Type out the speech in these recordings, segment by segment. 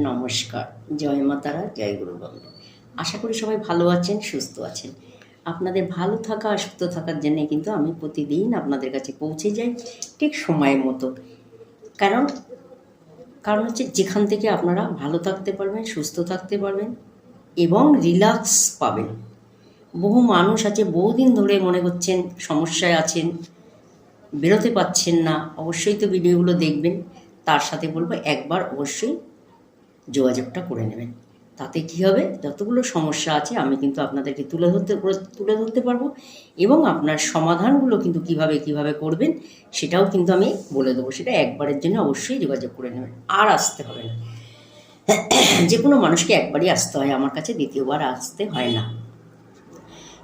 নমস্কার। জয় মাতারা জয় গুরু বাবা আশা করি সবাই ভালো আছেন, সুস্থ আছেন। আপনাদের ভালো থাকা আর সুস্থ থাকার জন্য কিন্তু আমি প্রতিদিন আপনাদের কাছে পৌঁছে যাই ঠিক সময় মতো। কারণ কারণ হচ্ছে যেখান থেকে আপনারা ভালো থাকতে পারবেন, সুস্থ থাকতে পারবেন এবং রিল্যাক্স পাবেন। বহু মানুষ আছে, বহুদিন ধরে মনে করছেন সমস্যায় আছেন, বেরোতে পাচ্ছেন না। অবশ্যই তো ভিডিওগুলো দেখবেন। তার সাথে বলব একবার অবশ্যই যোগাযোগটা করে নেবেন। তাতে কী হবে? যতগুলো সমস্যা আছে, আমি কিন্তু আপনাদেরকে তুলে ধরতে তুলে ধরতে পারব এবং আপনার সমাধানগুলো কিন্তু কীভাবে কীভাবে করবেন সেটাও কিন্তু আমি বলে দেবো। সেটা একবারের জন্য অবশ্যই যোগাযোগ করে নেবেন। আর আসতে হবে না। যে কোনো মানুষকে একবারই আসতে হয়, আমার কাছে দ্বিতীয়বার আসতে হয় না।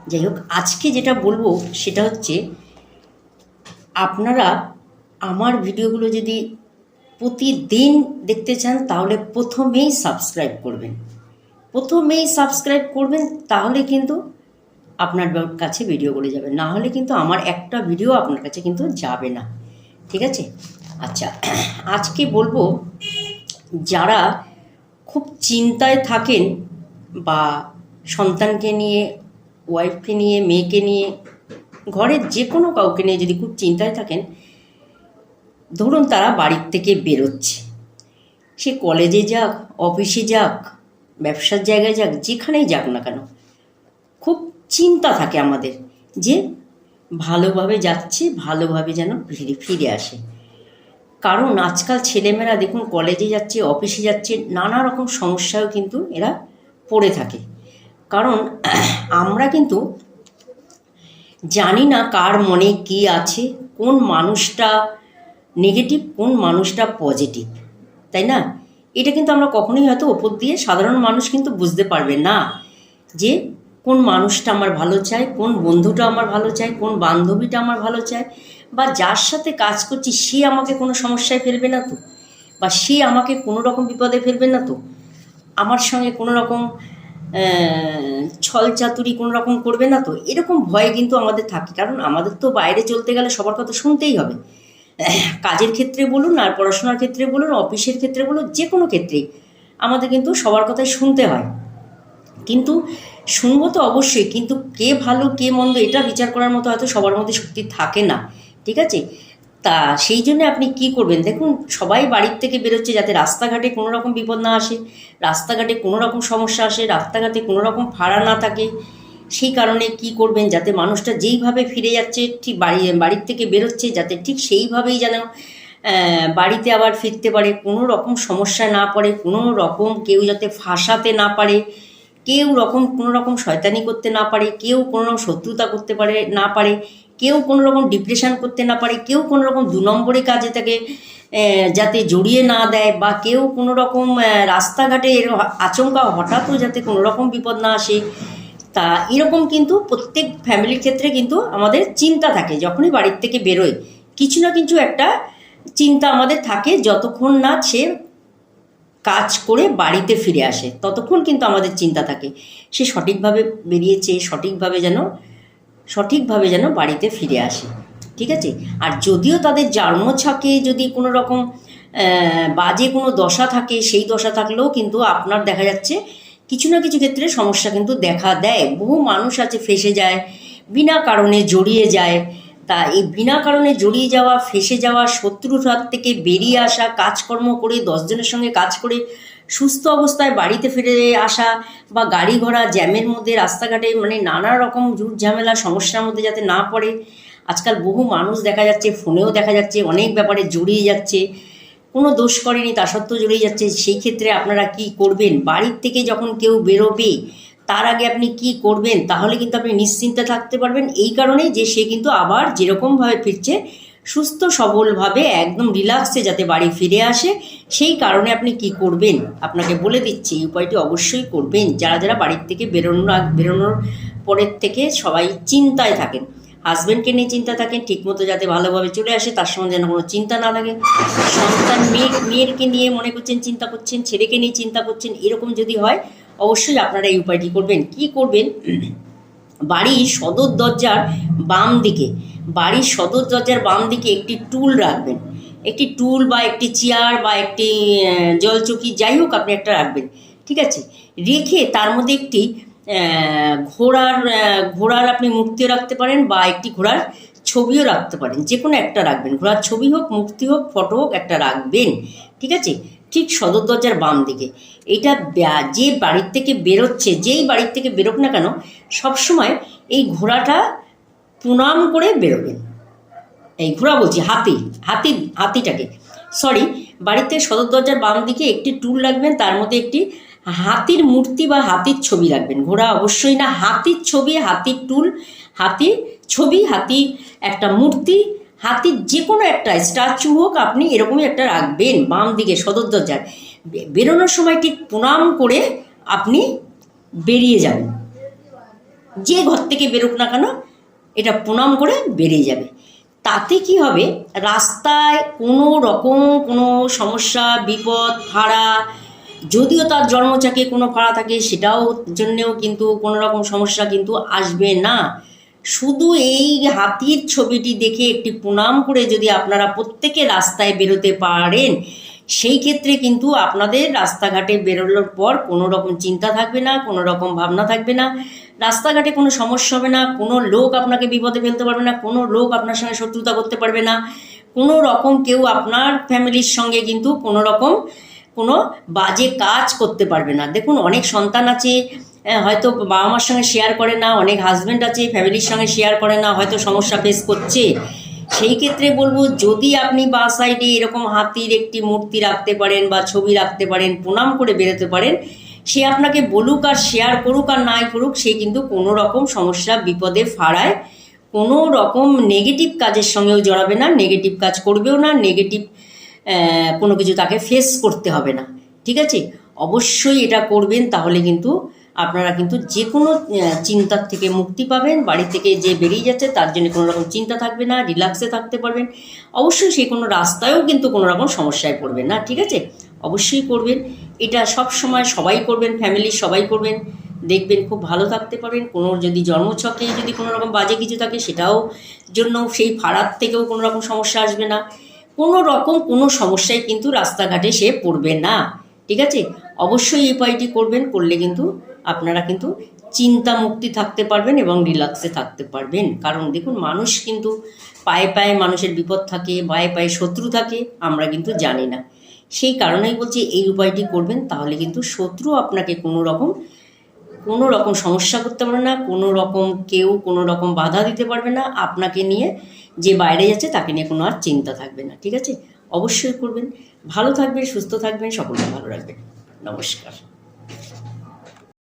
যাই হোক, আজকে যেটা বলব সেটা হচ্ছে, আপনারা আমার ভিডিওগুলো যদি প্রতিদিন দেখতে চান, তাহলে প্রথমেই সাবস্ক্রাইব করবেন। প্রথমেই সাবস্ক্রাইব করবেন, তাহলে কিন্তু আপনার কাছে ভিডিওগুলো যাবে। না হলে কিন্তু আমার একটা ভিডিও আপনার কাছে কিন্তু যাবে না। ঠিক আছে? আচ্ছা আজকে বলব, যারা খুব চিন্তায় থাকেন বা সন্তানকে নিয়ে ওয়াইফকে নিয়ে, মেয়েকে নিয়ে, ঘরের যে কোনো কাউকে নিয়ে যদি খুব চিন্তায় থাকেন ধরুন তারা বাড়ির থেকে বেরোচ্ছে। সে কলেজে যাক, অফিসে যাক, ব্যবসার জায়গায় যাক, যেখানেই যাক না কেন, খুব চিন্তা থাকে আমাদের যে ভালোভাবে যাচ্ছে, ভালোভাবে যেন ফিরে ফিরে আসে। কারণ আজকাল ছেলেমেয়েরা দেখুন কলেজে যাচ্ছে, অফিসে যাচ্ছে, নানা রকম সমস্যাও কিন্তু এরা পড়ে থাকে। কারণ আমরা কিন্তু জানি না কার মনে কি আছে, কোন মানুষটা নেগেটিভ কোন মানুষটা পজিটিভ তাই না? এটা কিন্তু আমরা কখনোই হয়তো ওপর দিয়ে সাধারণ মানুষ কিন্তু বুঝতে পারবে না যে কোন মানুষটা আমার ভালো চায়, কোন বন্ধুটা আমার ভালো চায়, কোন বান্ধবীটা আমার ভালো চায়, বা যার সাথে কাজ করছি সে আমাকে কোনো সমস্যায় ফেলবে না তো? বা সে আমাকে কোনো রকম বিপদে ফেলবে না তো? আমার সঙ্গে কোনো রকম ছল চাতুরি কোনো রকম করবে না তো? এরকম ভয় কিন্তু আমাদের থাকে। কারণ আমাদের তো বাইরে চলতে গেলে সবার কথা শুনতেই হবে। কাজের ক্ষেত্রে বলুন আর পড়াশোনার ক্ষেত্রে বলুন, অফিসের ক্ষেত্রে বলুন, যে কোনো ক্ষেত্রেই আমাদের কিন্তু সবার কথাই শুনতে হয়। কিন্তু শুনব তো অবশ্যই, কিন্তু কে ভালো, কে মন্দ এটা বিচার করার মতো হয়তো সবার মধ্যে শক্তি থাকে না, ঠিক আছে? তা সেই জন্য আপনি কি করবেন? দেখুন, সবাই বাড়ির থেকে বেরোচ্ছে যাতে রাস্তাঘাটে কোনো রকম বিপদ না আসে, রাস্তাঘাটে কোনো রকম সমস্যা আসে, রাস্তাঘাটে কোনো রকম ভাড়া না থাকে সেই কারণে কি করবেন যাতে মানুষটা যেইভাবে ফিরে যাচ্ছে, ঠিক বাড়ি, বাড়ির থেকে বেরোচ্ছে, যাতে ঠিক সেইভাবেই যেন বাড়িতে আবার ফিরতে পারে। কোনো রকম সমস্যা না পড়ে, কোনো রকম কেউ যাতে ফাঁসাতে না পারে, কেউ রকম কোনো রকম শয়তানি করতে না পারে, কেউ কোনো রকম শত্রুতা করতে পারে, না পারে, কেউ কোনো রকম ডিপ্রেশন করতে না পারে, কেউ কোনো রকম দু নম্বরে কাজে তাকে যাতে জড়িয়ে না দেয় বা কেউ কোনো রকম রাস্তাঘাটে এর আচমকা হঠাৎও যাতে কোনো রকম বিপদ না আসে। তা এরকম কিন্তু প্রত্যেক ফ্যামিলির ক্ষেত্রে কিন্তু আমাদের চিন্তা থাকে, যখনই বাড়ির থেকে বেরোয় কিছু না কিছু একটা চিন্তা আমাদের থাকে, যতক্ষণ না সে কাজ করে বাড়িতে ফিরে আসে, ততক্ষণ কিন্তু আমাদের চিন্তা থাকে, সে সঠিকভাবে বেরিয়েছে, সঠিকভাবে যেন সঠিকভাবে যেন বাড়িতে ফিরে আসে, ঠিক আছে? আর যদিও তাদের জন্মছকে যদি কোনো রকম বাজে কোনো দশা থাকে, সেই দশা থাকলেও কিন্তু আপনার দেখা যাচ্ছে কিছু না কিছু ক্ষেত্রে সমস্যা কিন্তু দেখা দেয়। বহু মানুষ আছে, ফেসে যায়, বিনা কারণে জড়িয়ে যায়। তা এই বিনা কারণে জড়িয়ে যাওয়া, ফেসে যাওয়া, শত্রুর হাত থেকে বেরিয়ে আসা, কাজকর্ম করে দশজনের সঙ্গে কাজ করে সুস্থ অবস্থায় বাড়িতে ফিরে আসা বা গাড়ি ঘোড়া, জ্যামের মধ্যে, রাস্তাঘাটে মানে নানা রকম ঝুট ঝামেলা, সমস্যার মধ্যে যাতে না পড়ে। আজকাল বহু মানুষ দেখা যাচ্ছে, ফোনেও দেখা যাচ্ছে, অনেক ব্যাপারে জড়িয়ে যাচ্ছে। কোনো দোষ করেনি, তা সত্ত্বেও জড়িয়ে যাচ্ছে। সেই ক্ষেত্রে আপনারা কি করবেন? বাড়ির থেকে যখন কেউ বেরোবে, তার আগে আপনি কি করবেন? তাহলে কিন্তু আপনি নিশ্চিন্তে থাকতে পারবেন। এই কারণে যে সে কিন্তু আবার যেরকমভাবে ফিরছে, সুস্থ, সবলভাবে, একদম রিল্যাক্সে যাতে বাড়ি ফিরে আসে, সেই কারণে আপনি কি করবেন? আপনাকে বলে দিচ্ছি, এই উপায়টি অবশ্যই করবেন। যারা যারা বাড়ির থেকে বেরোনোর বেরোনোর পরের থেকে সবাই চিন্তায় থাকেন। হাজব্যান্ডকে নিয়ে চিন্তা থাকেন ঠিকমতো যাতে ভালোভাবে চলে আসে তার সঙ্গে যেন কোনো চিন্তা না থাকে। সন্তান মেয়ে মেয়েরকে নিয়ে মনে করছেন চিন্তা করছেন ছেলেকে নিয়ে চিন্তা করছেন এরকম যদি হয় অবশ্যই আপনারা এই উপায়টি করবেন। কি করবেন? বাড়ির সদর দরজার বাম দিকে বাড়ির সদর দরজার বাম দিকে একটি টুল রাখবেন। একটি টুল বা একটি চেয়ার বা একটি জলচকি যাই হোক আপনি একটা রাখবেন। ঠিক আছে? রেখে তার মধ্যে একটি ঘোড়ার ঘোড়ার আপনি মূর্তিও রাখতে পারেন বা একটি ঘোড়ার ছবিও রাখতে পারেন। যে কোনো একটা রাখবেন। ঘোড়ার ছবি হোক মূর্তি হোক, ফটো হোক, একটা রাখবেন। ঠিক আছে? ঠিক সদর দরজার বাম দিকে। এটা যে বাড়ির থেকে বেরোচ্ছে, যেই বাড়ির থেকে বেরোক না কেন, সবসময় এই ঘোড়াটা প্রণাম করে বেরোবেন। এই ঘোড়া বলছি, হাতি হাতি, হাতিটাকে। সরি বাড়িতে সদর দরজার বাম দিকে একটি টুল রাখবেন, তার মধ্যে একটি হাতির মূর্তি বা হাতির ছবি রাখবেন। ঘোড়া অবশ্যই না, হাতির ছবি, হাতির টুল, হাতির ছবি হাতি একটা মূর্তি, হাতির যে কোনো একটা স্ট্যাচু হোক আপনি এরকমই একটা রাখবেন বাম দিকে সদর দরজার বেরোনোর সময় ঠিক প্রণাম করে আপনি বেরিয়ে যাবেন। যে ঘর থেকে বেরোক না কেন, এটা প্রণাম করে বেরিয়ে যাবে। তাতে কি হবে? রাস্তায় কোনো রকম কোনো সমস্যা, বিপদ, ভাড়া যদিও তার জন্মচাকে কোনো ভাড়া থাকে সেটাও জন্যেও কিন্তু কোনো রকম সমস্যা কিন্তু আসবে না। শুধু এই হাতির ছবিটি দেখে একটি প্রণাম করে যদি আপনারা প্রত্যেকে রাস্তায় বেরোতে পারেন, সেই ক্ষেত্রে কিন্তু আপনাদের রাস্তাঘাটে বেরোনোর পর কোনো রকম চিন্তা থাকবে না কোনো রকম ভাবনা থাকবে না। রাস্তাঘাটে কোনো সমস্যা হবে না, কোনো লোক আপনাকে বিপদে ফেলতে পারবে না, কোনো লোক আপনার সঙ্গে শত্রুতা করতে পারবে না। কোনো রকম কেউ আপনার ফ্যামিলির সঙ্গে কিন্তু কোনো রকম কোনো বাজে কাজ করতে পারবে না। দেখুন অনেক সন্তান আছে আহ, হয়তো বাবা মার সঙ্গে শেয়ার করে না অনেক হাজব্যান্ড আছে ফ্যামিলির সঙ্গে শেয়ার করে না হয়তো সমস্যা ফেস করছে। সেই ক্ষেত্রে বলব যদি আপনি বা সাইডে এরকম হাতির একটি মূর্তি রাখতে পারেন বা ছবি রাখতে পারেন প্রণাম করে বেরোতে পারেন সে আপনাকে বলুক আর শেয়ার করুক আর নাই করুক সে কিন্তু কোনো রকম সমস্যা বিপদে ফাড়ায় কোনো রকম নেগেটিভ কাজের সঙ্গেও জড়াবে না নেগেটিভ কাজ করবেও না নেগেটিভ কোনো কিছু তাকে ফেস করতে হবে না। ঠিক আছে? অবশ্যই এটা করবেন, তাহলে কিন্তু আপনারা কিন্তু যে কোনো চিন্তার থেকে মুক্তি পাবেন। বাড়ি থেকে যে বেরিয়ে যাচ্ছে, তার জন্য কোনো রকম চিন্তা থাকবে না রিল্যাক্সে থাকতে পারবেন। অবশ্যই সে কোনো রাস্তায়ও কিন্তু কোনো রকম সমস্যায় পড়বেন না, ঠিক আছে? অবশ্যই করবেন। এটা সব সময় সবাই করবেন ফ্যামিলির সবাই করবেন। দেখবেন খুব ভালো থাকতে পারবেন। কোনো যদি জন্মছকে যদি কোনো রকম বাজে কিছু থাকে, সেটাও জন্য সেই ফাড়ার থেকেও কোনো রকম সমস্যা আসবে না। কোনো রকম কোনো সমস্যায় কিন্তু রাস্তাঘাটে সে পড়বে না। ঠিক আছে? অবশ্যই এই উপায়টি করবেন, করলে কিন্তু আপনারা কিন্তু চিন্তা মুক্তি থাকতে পারবেন এবং রিল্যাক্সে থাকতে পারবেন। কারণ দেখুন, মানুষ কিন্তু পায়ে পায়ে মানুষের বিপদ থাকে, পায়ে পায়ে শত্রু থাকে, আমরা কিন্তু জানি না। সেই কারণেই বলছি এই উপায়টি করবেন, তাহলে কিন্তু শত্রু আপনাকে কোনো রকম কোনো রকম সমস্যা করতে পারবে না, কোনো রকম কেউ কোনো রকম বাধা দিতে পারবে না, আপনাকে নিয়ে যে বাইরে যাচ্ছে তাকে নিয়ে কোনো আর চিন্তা থাকবে না, ঠিক আছে? অবশ্যই করবেন। ভালো থাকবেন, সুস্থ থাকবেন, সকলকে ভালো রাখবেন। নমস্কার।